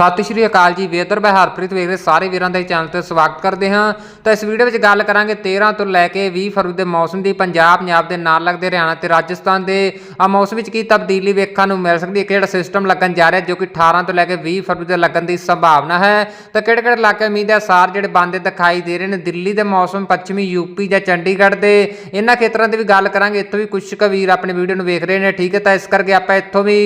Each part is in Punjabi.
ਸਤਿ ਸ਼੍ਰੀ ਅਕਾਲ ਜੀ। ਵੇਦਰ ਮੈਂ ਹਰਪ੍ਰੀਤ ਵੇਖ ਰਹੇ ਸਾਰੇ ਵੀਰਾਂ ਦਾ ਚੈਨਲ ਤੇ ਸਵਾਗਤ ਕਰਦੇ ਹਾਂ। ਤਾਂ ਇਸ ਵੀਡੀਓ ਵਿੱਚ ਗੱਲ ਕਰਾਂਗੇ 13 ਤੋਂ ਲੈ ਕੇ 20 ਫਰਵਰੀ ਦੇ ਮੌਸਮ ਦੀ। ਪੰਜਾਬ ਪੰਜਾਬ ਦੇ ਨਾਲ ਲੱਗਦੇ ਹਰਿਆਣਾ ਤੇ ਰਾਜਸਥਾਨ ਦੇ। ਆ ਮੌਸਮ ਵਿੱਚ ਕੀ ਤਬਦੀਲੀ ਵੇਖਣ ਨੂੰ ਮਿਲ ਸਕਦੀ ਹੈ? ਕਿਹੜਾ ਸਿਸਟਮ ਲੱਗਣ ਜਾ ਰਿਹਾ ਜੋ ਕਿ 18 ਤੋਂ ਲੈ ਕੇ 20 ਫਰਵਰੀ ਦੇ ਲੱਗਣ ਦੀ ਸੰਭਾਵਨਾ ਹੈ? ਤਾਂ ਕਿਹੜੇ ਕਿਹੜੇ ਇਲਾਕੇ ਮੀਂਹ ਦੇ ਸਾਰ ਜਿਹੜੇ ਬੰਦੇ ਦਿਖਾਈ ਦੇ ਰਹੇ ਨੇ? ਦਿੱਲੀ ਦੇ ਮੌਸਮ, ਪੱਛਮੀ ਯੂਪੀ ਜਾਂ ਚੰਡੀਗੜ੍ਹ ਦੇ। ਇਹਨਾਂ ਖੇਤਰਾਂ ਦੀ ਵੀ ਗੱਲ ਕਰਾਂਗੇ। ਇੱਥੋਂ ਵੀ ਕੁਝ ਕੁ ਵੀਰ ਆਪਣੀ ਵੀਡੀਓ ਨੂੰ ਵੇਖ ਰਹੇ ਨੇ। ਠੀਕ ਹੈ, ਤਾਂ ਇਸ ਕਰਕੇ ਆਪਾਂ ਇੱਥੋਂ ਵੀ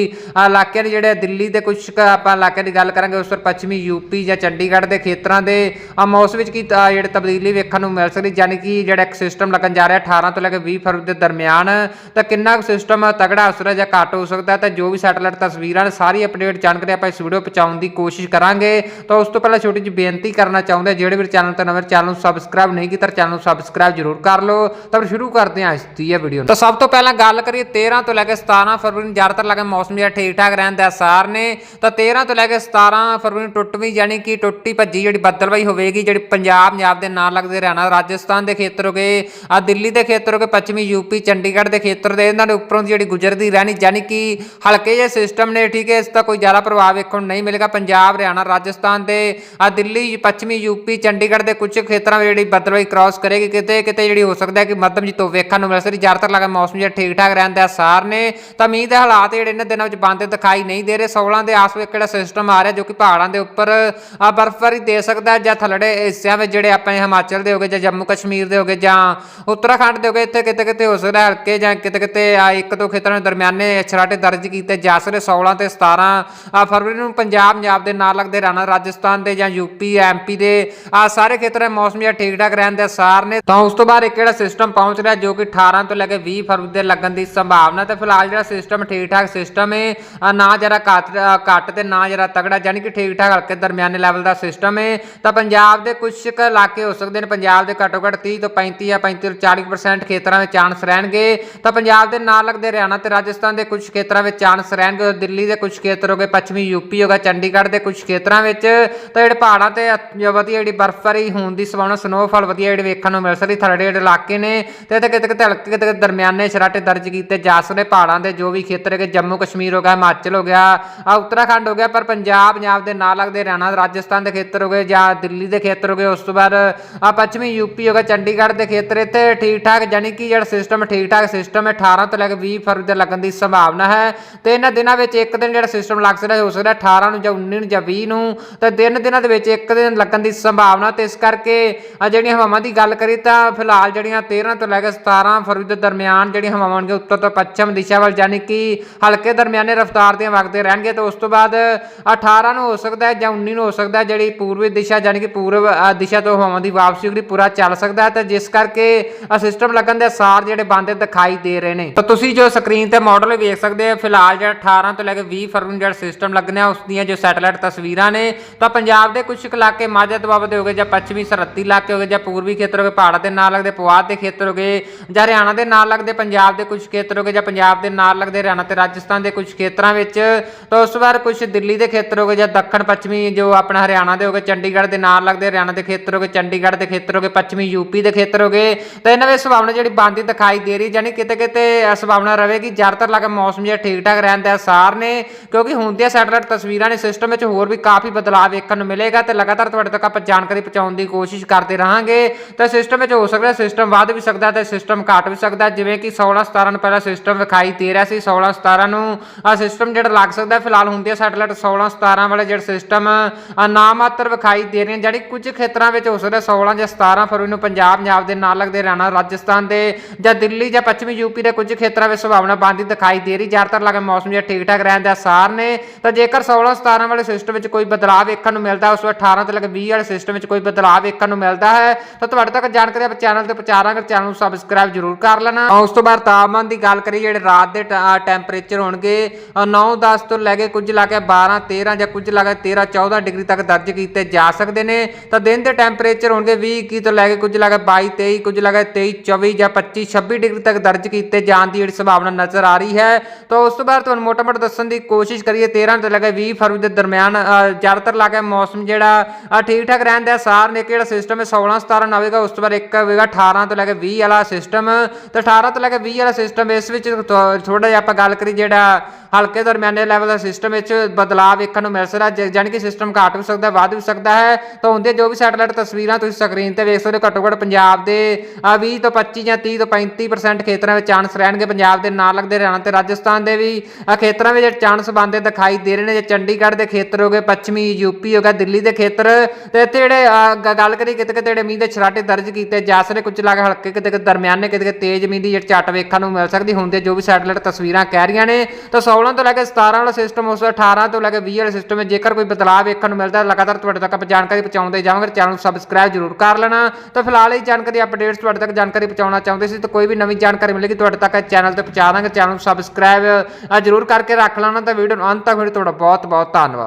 ਇਲਾਕਿਆਂ ਦੇ ਜਿਹੜੇ ਦਿੱਲੀ ਦੇ ਕੁਝ ਕੁ ਆਪਾਂ ਇਲਾਕਿਆਂ ਦੀ ਗੱਲ ਕਰਾਂਗੇ ਉਸ ਤੋਂ ਪੱਛਮੀ ਯੂਪੀ ਜਾਂ ਚੰਡੀਗੜ੍ਹ ਦੇ ਖੇਤਰਾਂ ਦੇ। ਆ ਮੌਸਮ ਵਿੱਚ ਕੀ ਤ- ਜਿਹੜੇ ਤਬਦੀਲੀ ਵੇਖਣ ਨੂੰ ਮਿਲ ਸਕਦੀ ਯਾਨੀ ਕਿ ਜਿਹੜਾ ਇੱਕ ਸਿਸਟਮ ਲੱਗਣ ਜਾ ਰਿਹਾ 18 ਤੋਂ ਲੈ ਕੇ 20 ਫਰਵਰੀ ਦੇ ਦਰਮਿਆਨ, ਤਾਂ ਕਿੰਨਾ ਕੁ ਸਿਸਟਮ ਤਗੜਾ ਅਸਰ ਜਾਂ ਘੱਟ ਹੋ ਸਕਦਾ ਤਾਂ ਜੋ ਵੀ ਸੈਟੇਲਾਈਟ ਤਸਵੀਰਾਂ ਸਾਰੀ ਅਪਡੇਟ ਜਾਣਕਾਰੀ ਆਪਾਂ ਇਸ ਵੀਡੀਓ ਪਹੁੰਚਾਉਣ ਦੀ ਕੋਸ਼ਿਸ਼ ਕਰਾਂਗੇ। ਤਾਂ ਉਸ ਤੋਂ ਪਹਿਲਾਂ ਛੋਟੀ ਜਿਹੀ ਬੇਨਤੀ ਕਰਨਾ ਚਾਹੁੰਦੇ, ਜਿਹੜੇ ਵੀ ਚੈਨਲ ਤੇ ਨਵੇਂ ਚੈਨਲ ਨੂੰ ਸਬਸਕ੍ਰਾਈਬ ਨਹੀਂ ਕੀਤਾ ਚੈਨਲ ਨੂੰ ਸਬਸਕ੍ਰਾਈਬ ਜ਼ਰੂਰ ਕਰ ਲਓ। ਤਾਂ ਫਿਰ ਸ਼ੁਰੂ ਕਰਦੇ ਹਾਂ ਇਸ ਦੀ ਇਹ ਵੀਡੀਓ ਤਾਂ ਸਭ ਤੋਂ ਪਹਿਲਾਂ ਗੱਲ ਕਰੀਏ 13 ਤੋਂ ਲੈ ਕੇ 17 ਫਰਵਰੀ ਨੂੰ, ਜ਼ਿਆਦਾਤਰ ਲੱਗੇ ਮੌਸਮ ਜਿਹੜਾ ਠੀਕ ਠਾਕ ਰਹਿਣ ਦੇ ਅਸਾਰ ਨੇ, ਤਾਂ 13 ਤੋਂ ਲੈ ਕੇ 17 ਫਰਵਰੀ ਨੂੰ ਟੁੱਟ ਵੀ ਜਾਣੀ ਕਿ ਟੁੱਟੀ ਭੱਜੀ ਜਿਹੜੀ ਬੱਦਲਵਾਈ ਹੋਵੇਗੀ, ਜਿਹੜੀ ਪੰਜਾਬ ਪੰਜਾਬ ਦੇ ਨਾਲ ਲੱਗਦੇ ਹਰਿਆਣਾ, ਰਾਜਸਥਾਨ ਦੇ ਖੇਤਰ ਹੋ ਗਏ ਆ ਦਿੱਲੀ ਦੇ ਖੇਤਰ ਹੋ ਗਏ, ਪੱਛਮੀ ਯੂਪੀ ਚੰਡੀਗੜ੍ਹ ਦੇ ਖੇਤਰ ਦੇ, ਇਹਨਾਂ ਦੇ ਉੱਪਰੋਂ ਦੀ ਜਿਹੜੀ ਗੁਜ਼ਰਦੀ ਰਹਿਣੀ, ਯਾਨੀ ਕਿ ਹਲਕੇ ਜਿਹੇ ਸਿਸਟਮ ਨੇ, ਠੀਕ ਹੈ, ਇਸ ਦਾ ਕੋਈ ਜ਼ਿਆਦਾ ਪ੍ਰਭਾਵ ਵੇਖਣ ਨੂੰ ਨਹੀਂ ਮਿਲੇਗਾ। ਪੰਜਾਬ, ਹਰਿਆਣਾ, ਰਾਜਸਥਾਨ ਦੇ ਆ ਦਿੱਲੀ, ਪੱਛਮੀ ਯੂਪੀ ਚੰਡੀਗੜ੍ਹ ਦੇ ਕੁਝ ਖੇਤਰਾਂ ਵਿੱਚ ਜਿਹੜੀ ਬੱਦਲਵਾਈ ਕ੍ਰਾਸ ਕਰੇਗੀ, ਕਿਤੇ ਕਿਤੇ ਜਿਹੜੀ ਹੋ ਸਕਦਾ ਹੈ ਕਿ ਮੱਧਮ ਜੀ ਤੋਂ ਵੇਖਣ ਨੂੰ ਮਿਲ। ਸਕਦੀ ਜ਼ਿਆਦਾਤਰ ਲੱਗਾ ਮੌਸਮ ਜਿਹੜਾ ਠੀਕ ਠਾਕ ਰਹਿੰਦਾ ਦੇ ਨੇ, ਤਾਂ ਮੀਂਹ ਦੇ ਹਾਲਾਤ ਜਿਹੜੇ ਇਹਨਾਂ ਦਿਨਾਂ ਵਿੱਚ ਬੰਦੇ ਦਿਖਾਈ ਨਹੀਂ ਦੇ ਰਹੇ। 16 ਦੇ ਆਸ-ਪਾਸ ਕਿਹੜਾ ਸਿਸਟਮ ਆ ਰਿਹਾ ਜੋ ਕਿ ਪਹਾੜਾਂ ਦੇ ਉੱਪਰ ਆ ਬਰਫ਼ਬਾਰੀ ਦੇ ਸਕਦਾ ਜਾਂ ਥੱਲੜੇ ਹਿੱਸਿਆਂ ਵਿੱਚ ਜਿਹੜੇ ਆਪਣੇ ਹਿਮਾਚਲ ਦੇ ਹੋਗੇ ਜਾਂ ਜੰਮੂ ਕਸ਼ਮੀਰ ਦੇ ਹੋਗੇ ਜਾਂ ਉੱਤਰਾਖੰਡ ਦੇ ਹੋਗੇ ਇੱਥੇ ਕਿਤੇ ਕਿਤੇ ਹੋ ਸਕਦਾ ਹਲਕੇ ਜਾਂ ਕਿਤੇ ਕਿਤੇ ਆ ਇੱਕ ਦੋ ਖੇਤਰਾਂ ਦੇ ਦਰਮਿਆਨੇ ਛਰਾਟੇ ਦਰਜ ਕੀਤੇ ਜਾ ਸਕਦੇ 16 ਤੇ 17 ਆ ਫਰਵਰੀ ਨੂੰ ਪੰਜਾਬ ਪੰਜਾਬ ਦੇ ਨਾਲ ਲੱਗਦੇ ਰਾਣਾ ਰਾਜਸਥਾਨ ਦੇ ਜਾਂ ਯੂਪੀ ਐਮਪੀ ਦੇ ਆ ਸਾਰੇ ਖੇਤਰਾਂ ਦੇ ਮੌਸਮ ਜਿਹੜਾ ਠੀਕ ਠਾਕ ਰਹਿਣ ਦੇ ਅਸਾਰ ਨੇ। ਤਾਂ ਉਸ ਤੋਂ ਬਾਅਦ ਇੱਕ ਜਿਹੜਾ ਸਿਸਟਮ ਪਹੁੰਚ ਰਿਹਾ ਜੋ ਕਿ 18 ਤੋਂ ਲੈ ਕੇ 20 ਫਰਵਰੀ ਦੇ ਲੱਗਣ ਦੀ ਸੰਭਾਵਨਾ ਤੇ ਫਿਲਹਾਲ ਜਿਹੜਾ ਸਿਸਟਮ ਠੀਕ ਠਾਕ ਸਿਸਟਮ ਹੈ ਨਾ ਜਰਾ ਘੱਟ ਘੱਟ ਤੇ ਨਾ ਜਰਾ ਤਗੜਾ ਯਾਨੀ ਕਿ ਠੀਕ ਠਾਕ ਹਲਕੇ ਦਰਮਿਆਨੇ ਲੈਵਲ ਦਾ ਸਿਸਟਮ ਹੈ ਤਾਂ ਪੰਜਾਬ ਦੇ ਕੁਝ ਕੁ ਇਲਾਕੇ ਹੋ ਸਕਦੇ ਨੇ, ਪੰਜਾਬ ਦੇ ਘੱਟੋ ਘੱਟ 30 ਤੋਂ 35 ਜਾਂ 35 ਤੋਂ 40% ਖੇਤਰਾਂ ਵਿੱਚ ਚਾਂਸ ਰਹਿਣਗੇ। ਤਾਂ ਪੰਜਾਬ ਦੇ ਨਾਲ ਲੱਗਦੇ ਹਰਿਆਣਾ ਤੇ ਰਾਜਸਥਾਨ ਦੇ ਕੁਝ ਖੇਤਰਾਂ ਵਿੱਚ ਚਾਂਸ ਰਹਿਣਗੇ ਦਿੱਲੀ ਦੇ ਕੁਝ ਖੇਤਰ ਹੋ ਗਏ, ਪੱਛਮੀ ਯੂਪੀ ਹੋਗਾ ਚੰਡੀਗੜ੍ਹ ਦੇ ਕੁਝ ਖੇਤਰਾਂ ਵਿੱਚ। ਤਾਂ ਜਿਹੜੇ ਪਹਾੜਾਂ ਤੇ ਵਧੀਆ ਜਿਹੜੀ ਬਰਫ਼ਬਾਰੀ ਹੋਣ ਦੀ ਸੰਭਾਵਨਾ ਸਨੋਫਾਲ ਵਧੀਆ ਜਿਹੜੇ ਵੇਖਣ ਨੂੰ ਮਿਲ ਸਕਦੀ ਥਰੜੇ ਜਿਹੜੇ ਇਲਾਕੇ ਨੇ, ਤੇ ਇੱਥੇ ਕਿਤੇ ਕਿਤੇ ਹਲਕੇ ਕਿਤੇ ਕਿਤੇ ਦਰਮਿਆਨੇ ਸ਼ਰਾਟੇ ਦਰਜ ਕੀਤੇ ਜਾ ਸਕਦੇ ਪਹਾੜਾਂ ਦੇ, ਜੋ ਵੀ ਖੇਤਰ ਹੈਗੇ ਜੰਮੂ ਕਸ਼ਮੀਰ ਹੋ ਗਿਆ, ਹਿਮਾਚਲ ਹੋ ਗਿਆ ਆ ਉੱਤਰਾਖੰਡ ਹੋ ਗਿਆ, ਪਰ ਪੰਜਾਬ ਪੰਜਾਬ ਦੇ ਨਾਲ ਲੱਗਦੇ ਹਰਿਆਣਾ ਰਾਜਸਥਾਨ ਦੇ ਖੇਤਰ ਹੋ ਗਏ ਜਾਂ ਦਿੱਲੀ ਦੇ ਖੇਤਰ ਹੋ ਗਏ, ਉਸ ਤੋਂ ਬਾਅਦ ਆ ਪੱਛਮੀ ਯੂਪੀ ਹੋ ਗਿਆ, ਚੰਡੀਗੜ੍ਹ ਦੇ ਖੇਤਰ, ਇੱਥੇ ਠੀਕ ਠਾਕ ਯਾਨੀ ਕਿ ਜਿਹੜਾ ਸਿਸਟਮ ਠੀਕ ਠਾਕ ਸਿਸਟਮ ਹੈ 18 ਤੋਂ ਲੈ ਕੇ 20 ਫਰਵਰੀ ਦੇ ਲੱਗਣ ਦੀ ਸੰਭਾਵਨਾ ਹੈ ਤੇ ਇਹਨਾਂ ਦਿਨਾਂ ਵਿੱਚ ਇੱਕ ਦਿਨ ਜਿਹੜਾ ਸਿਸਟਮ ਲੱਗ ਸਕਦਾ, ਹੋ ਸਕਦਾ 18 ਨੂੰ ਜਾਂ 19 ਨੂੰ ਜਾਂ 20 ਨੂੰ, ਤੇ ਦਿਨ ਦਿਨਾਂ ਦੇ ਵਿੱਚ ਇੱਕ ਦਿਨ ਲੱਗਣ ਦੀ ਸੰਭਾਵਨਾ, ਤੇ ਇਸ ਕਰਕੇ ਆ ਜਿਹੜੀਆਂ ਹਵਾਵਾਂ ਦੀ ਗੱਲ ਕਰੀ ਤਾਂ ਫਿਲਹਾਲ ਜਿਹੜੀਆਂ 13 ਤੋਂ ਲੈ ਕੇ 17 ਫਰਵਰੀ ਦੇ ਦਰਮਿਆਨ ਜਿਹੜੀਆਂ ਹਵਾਵਾਂ ਹੋਣਗੀਆਂ, ਉੱਤਰ ਤੋਂ ਪੱਛਮ ਦਿਸ਼ਾ ਵੱਲ ਯਾਨੀ ਕਿ ਹਲਕੇ ਦਰਮਿਆਨੇ ਰਫ਼ਤਾਰ ਦੀਆਂ ਵਗਦੇ ਰਹਿਣਗੇ, ਤੇ ਉਸ ਤੋਂ ਬਾਅਦ 18 ਨੂੰ ਹੋ ਸਕਦਾ ਹੈ ਜਾਂ 19 ਨੂੰ ਹੋ ਸਕਦਾ ਹੈ, ਜਿਹੜੀ ਪੂਰਬੀ ਦਿਸ਼ਾ ਯਾਨੀ ਕਿ ਪੂਰਬ ਦਿਸ਼ਾ ਤੋਂ ਹਵਾਵਾਂ ਦੀ ਵਾਪਸੀ ਜਿਹੜੀ ਪੂਰਾ ਚੱਲ ਸਕਦਾ ਹੈ। ਤੇ ਜਿਸ ਕਰਕੇ ਸਿਸਟਮ ਲੱਗਣ ਦੇ ਸਾਰ ਜਿਹੜੇ ਬੰਦੇ ਦਿਖਾਈ ਦੇ ਰਹੇ ਨੇ। ਤਾਂ ਤੁਸੀਂ ਜੋ ਸਕਰੀਨ ਤੇ ਮਾਡਲ ਵੇਖ ਸਕਦੇ ਹੋ, ਫਿਲਹਾਲ ਜਿਹੜਾ 18 ਤੋਂ ਲੈ ਕੇ 20 ਫਰਵਰੀ ਨੂੰ ਜਿਹੜਾ ਸਿਸਟਮ ਲੱਗਣਾ ਉਸ ਦੀਆਂ ਜੋ ਸੈਟੇਲਾਈਟ ਤਸਵੀਰਾਂ ਨੇ, ਤਾਂ ਪੰਜਾਬ ਦੇ ਕੁਝ ਇਲਾਕੇ ਮਾਝਾ ਦੁਆਬਾ ਦੇ ਹੋਗੇ ਜਾਂ ਪੱਛਮੀ ਸਰਹੱਦੀ ਇਲਾਕੇ ਹੋਗੇ ਜਾਂ ਪੂਰਬੀ ਖੇਤਰ ਹੋਗੇ ਪਹਾੜਾਂ ਦੇ ਨਾਲ ਲੱਗਦੇ, ਪੁਆਧ ਦੇ ਖੇਤਰ ਹੋਗੇ ਜਾਂ ਹਰਿਆਣਾ ਦੇ ਨਾਲ ਲੱਗਦੇ, ਪੰਜਾਬ ਦੇ ਕੁਝ ਖੇਤਰ ਹੋਗੇ ਜਾਂ ਪੰਜਾਬ ਦੇ ਨਾਲ ਲੱਗਦੇ, ਹਰਿਆਣਾ ਤੇ ਰਾਜਸਥਾਨ ਦੇ ਕੁਝ ਖੇਤਰਾਂ ਵਿੱਚ, ਤਾਂ ਉਸ ਵਾਰ ਕੁਝ ਦਿੱਲੀ ਦੇ ਖੇਤਰ ਹੋਗੇ ਜਾਂ ਦੱਖਣ ਪੱਛਮੀ ਜੋ ਆਪਣਾ ਹਰਿਆਣਾ ਦੇ ਹੋਗੇ, ਚੰਡੀਗੜ੍ਹ ਦੇ ਨਾਲ ਲੱਗਦੇ ਹਰਿਆਣਾ ਦੇ ਖੇਤਰ ਹੋਗੇ, ਚੰਡੀਗੜ੍ਹ ਦੇ ਖੇਤਰ ਹੋਗੇ, ਪੱਛਮੀ ਯੂਪੀ ਦੇ ਖੇਤਰ ਹੋਗੇ, ਤਾਂ ਇਹਨਾਂ ਵਿੱਚ ਸੰਭਾਵਨਾ ਜਿਹੜੀ ਬਣਦੀ ਦਿਖਾਈ ਦੇ ਰਹੀ ਯਾਨੀ ਕਿਤੇ ਕਿਤੇ ਸੰਭਾਵਨਾ ਰਹੇਗੀ ਜ਼ਿਆਦਾਤਰ ਲੱਗਾ ਮੌਸਮ ਜਿਹੜਾ ਠੀਕ ਠਾਕ ਰਹਿਣ ਦੇ ਆਸਾਰ ਨੇ, ਕਿਉਂਕਿ ਹੁੰਦੀਆਂ ਸੈਟੇਲਾਈਟ ਤਸਵੀਰਾਂ ਨੇ ਸਿਸਟਮ ਵਿੱਚ ਹੋਰ ਵੀ ਕਾਫੀ ਬਦਲਾਅ ਵੇਖਣ ਨੂੰ ਮਿਲੇਗਾ ਤੇ ਲਗਾਤਾਰ ਤੁਹਾਡੇ ਤੱਕ ਆਪਾਂ ਜਾਣਕਾਰੀ ਪਹੁੰਚਾਉਣ ਦੀ ਕੋਸ਼ਿਸ਼ ਕਰਦੇ ਰਹਾਂਗੇ। ਤਾਂ ਸਿਸਟਮ ਵਿੱਚ ਹੋ ਸਕਦਾ ਸਿਸਟਮ ਵੱਧ ਵੀ ਸਕਦਾ ਤੇ ਸਿਸਟਮ ਘਟ ਵੀ ਸਕਦਾ, ਜਿਵੇਂ ਕਿ 16 17 ਨੂੰ ਪਹਿਲਾਂ ਸਿਸਟਮ ਵਿਖਾਈ ਦੇ ਰਿਹਾ ਸੀ 16 17 ਨੂੰ ਆ ਸਿਸਟਮ ਜਿਹੜਾ ਲੱਗ ਸਕਦਾ, ਫਿਲਹਾਲ ਹੁੰਦੀਆਂ ਸੈਟੇਲਾਈਟ 16 17 ਵਾਲੇ ਜਿਹੜੇ ਸਿਸਟਮ ਨਾਮਾਤਰ ਵਿਖਾਈ ਦੇ ਰਹੇ ਨੇ ਜਿਹੜੀ ਕੁਝ ਖੇਤਰਾਂ ਵਿੱਚ ਹੋ ਸਕਦਾ 16 ਜਾਂ 17 ਫਰਵਰੀ ਨੂੰ ਪੰਜਾਬ ਪੰਜਾਬ ਦੇ ਨਾਲ ਲੱਗਦੇ ਹਰਿਆਣਾ ਰਾਜਸਥਾਨ ਦੇ ਜਾਂ ਦਿੱਲੀ ਜਾਂ ਪੱਛਮੀ ਯੂਪੀ ਦੇ ਕੁਝ ਖੇਤਰਾਂ ਵਿੱਚ ਸੰਭਾਵਨਾ ਬਣਦੀ ਦਿਖਾਈ ਦੇ ਰਹੀ। ਜ਼ਿਆਦਾਤਰ ਲੱਗੇ ਮੌਸਮ ਜਿਹੜਾ ਠੀਕ ਠਾਕ ਰਹਿਣ ਦੇ ਆਸਾਰ ਨੇ, ਤਾਂ ਜੇਕਰ 16 17 ਵਾਲੇ ਸਿਸਟਮ ਵਿੱਚ ਕੋਈ ਬਦਲਾਅ ਵੇਖਣ ਨੂੰ ਮਿਲਦਾ, ਉਸ ਵੇਲੇ 18 ਤੋਂ ਲੈ ਕੇ 20 ਵਾਲੇ ਸਿਸਟਮ ਵਿੱਚ ਕੋਈ ਬਦਲਾਅ ਵੇਖਣ ਨੂੰ ਮਿਲਦਾ ਹੈ, ਤਾਂ ਤੁਹਾਡੇ ਤੱਕ ਜਾਣਕਾਰੀ ਆਪਾਂ ਚੈਨਲ ਤੇ ਪਹੁੰਚਾਰਾਂਗੇ ਚੈਨਲ ਨੂੰ ਸਬਸਕ੍ਰਾਈਬ ਜ਼ਰੂਰ ਕਰ ਲੈਣਾ। ਉਸ ਤੋਂ ਬਾਅਦ ਤਾਪਮਾਨ ਦੀ ਗੱਲ ਕਰੀਏ, ਜਿਹੜੇ ਰਾਤ ਦੇ ਟੈਂਪਰੇਚਰ ਹੋਣਗੇ 9 10 ਤੋਂ ਲੈ ਕੇ ਕੁਝ ਲਾ ਕੇ 12 13 ਜਾਂ ਕੁਝ ਲਾ ਕੇ 13 14 ਡਿਗਰੀ ਤੱਕ ਦਰਜ ਕੀਤੇ ਜਾ ਸਕਦੇ ਨੇ। ਤਾਂ ਦਿਨ ਦੇ ਟੈਂਪਰੇਚਰ ਹੋਣਗੇ 20 21 ਤੋਂ ਲੈ ਕੇ ਕੁਝ ਲਾ ਕੇ 22 23 ਕੁਝ ਲਾ ਕੇ 23 24 ਜਾਂ 25 26 ਡਿਗਰੀ ਤੱਕ ਦਰਜ ਕੀਤੇ ਜਾਣ ਦੀ ਜਿਹੜੀ ਸੰਭਾਵਨਾ ਨਜ਼ਰ ਆ ਰਹੀ ਹੈ। ਤਾਂ ਉਸ ਤੋਂ ਬਾਅਦ ਤੁਹਾਨੂੰ ਮੋਟਾ-ਮੋਟਾ ਦੱਸਣ ਦੀ ਕੋਸ਼ਿਸ਼ ਕਰੀਏ 13 ਤੋਂ ਲੈ ਕੇ 20 ਫਰਵਰੀ ਦੇ ਦਰਮਿਆਨ ਜ਼ਿਆਦਾਤਰ ਲਾ ਕੇ ਮੌਸਮ ਜਿਹੜਾ ਠੀਕ ਠਾਕ ਰਹਿੰਦਾ ਦੇ ਆਸਾਰ ਨੇ ਕਿਹੜਾ ਸਿਸਟਮ ਹੈ? 16 17 ਨਾ ਹੋਵੇਗਾ ਉਸ ਤੋਂ ਬਾਅਦ ਇੱਕ ਹੋਵੇਗਾ 18 ਤੋਂ ਲੈ ਕੇ 20 ਵਾਲਾ ਸਿਸਟਮ ਤੇ 18 ਤੋਂ ਲੈ ਕੇ 20 ਵਾਲਾ ਸਿਸਟਮ ਇਸ ਵਿੱਚ ਥੋੜਾ ਜਿਹਾ ਆਪਾਂ ਗੱਲ ਕਰੀ ਜਿਹੜਾ ਹਲਕੇ ਦਰਮਿਆਨੇ ਲੈਵਲ ਦਾ ਸਿਸਟਮ ਵਿੱਚ ਬਦਲਾਅ ਵੇਖਣ ਨੂੰ ਮਿਲ ਸਕਦਾ ਜ- ਜਾਣੀ ਕਿ ਸਿਸਟਮ ਘੱਟ ਵੀ ਸਕਦਾ ਵੱਧ ਵੀ ਸਕਦਾ ਹੈ ਤਾਂ ਹੁੰਦੇ ਜੋ ਵੀ ਸੈਟਲਾਈਟ ਤਸਵੀਰਾਂ ਤੁਸੀਂ ਸਕਰੀਨ ਤੇ ਵੇਖ ਸਕਦੇ ਹੋ ਘੱਟੋ ਘੱਟ ਪੰਜਾਬ ਦੇ ਅ, 20 ਤੋਂ 25 ਜਾਂ 30 ਤੋਂ 35% ਖੇਤਰਾਂ ਵਿੱਚ ਚਾਂਸ ਰਹਿਣਗੇ ਪੰਜਾਬ ਦੇ ਨਾਲ ਲੱਗਦੇ ਹਰਿਆਣਾ ਤੇ ਰਾਜਸਥਾਨ ਦੇ ਵੀ ਖੇਤਰਾਂ ਵਿੱਚ ਚਾਂਸ ਬੰਦੇ ਦਿਖਾਈ ਦੇ ਰਹੇ ਨੇ ਜੇ ਚੰਡੀਗੜ੍ਹ ਦੇ ਖੇਤਰ ਹੋ ਗਏ ਪੱਛਮੀ ਯੂਪੀ ਹੋ ਗਿਆ ਦਿੱਲੀ ਦੇ ਖੇਤਰ ਤੇ ਇੱਥੇ ਜਿਹੜੇ ਗੱਲ ਕਰੀ ਕਿਤੇ ਕਿਤੇ ਜਿਹੜੇ ਮੀਂਹ ਦੇ ਛਰਾਟੇ ਦਰਜ ਕੀਤੇ ਜਾ ਸਕਦੇ ਕੁਝ ਲਾ ਹਲਕੇ ਕਿਤੇ ਕਿਤੇ ਦਰਮਿਆਨੇ ਕਿਤੇ ਕਿਤੇ ਤੇਜ਼ ਮੀਂਹ ਦੀ ਜਿਹੜੀ ਝੱਟ ਵੇਖਣ ਨੂੰ ਮਿਲ ਸਕਦੀ ਹੁੰਦੇ ਜੋ ਵੀ ਸੈਟਲਾਈਟ ਤਸਵੀਰਾਂ ਕਹਿ ਰਹੀਆਂ ਨੇ ਤਾਂ 16 ਤੋਂ ਲੈ ਕੇ 17 ਵਾਲਾ ਸਿਸਟਮ ਉਸ ਤੋਂ 18 ਤੋਂ ਲੈ ਕੇ 20 ਵਾਲੇ ਸਿਸਟਮ ਵਿੱਚ ਜੇਕਰ ਕੋਈ ਬਦਲਾਅ ਵੇਖਣ ਨੂੰ ਮਿਲਦਾ ਲਗਾਤਾਰ ਤੁਹਾਡੇ ਤੱਕ ਆਪਾਂ ਜਾਣਕਾਰੀ ਪਹੁੰਚਾਉਂਦੇ ਜਾਵਾਂਗੇ ਚੈਨਲ ਨੂੰ ਸਬਸਕ੍ਰਾਈਬ ਜ਼ਰੂਰ ਕਰ ਲੈਣਾ। ਤਾਂ ਫਿਲਹਾਲ ਇਹ ਜਾਣਕਾਰੀ ਅਪਡੇਟਸ ਤੁਹਾਡੇ ਤੱਕ ਜਾਣਕਾਰੀ ਪਹੁੰਚਾਉਣਾ ਚਾਹੁੰਦੇ ਸੀ, ਤਾਂ ਕੋਈ ਵੀ ਨਵੀਂ ਜਾਣਕਾਰੀ ਮਿਲੇਗੀ, ਤੁਹਾਡੇ ਤੱਕ ਚੈਨਲ ਤੇ ਪਹੁੰਚਾ ਦਾਂਗੇ, ਚੈਨਲ ਨੂੰ ਸਬਸਕ੍ਰਾਈਬ ਜ਼ਰੂਰ ਕਰਕੇ ਰੱਖ ਲੈਣਾ। ਤਾਂ ਵੀਡੀਓ ਨੂੰ ਅੰਤ ਤੱਕ ਤੁਹਾਡਾ ਬਹੁਤ ਬਹੁਤ ਧੰਨਵਾਦ।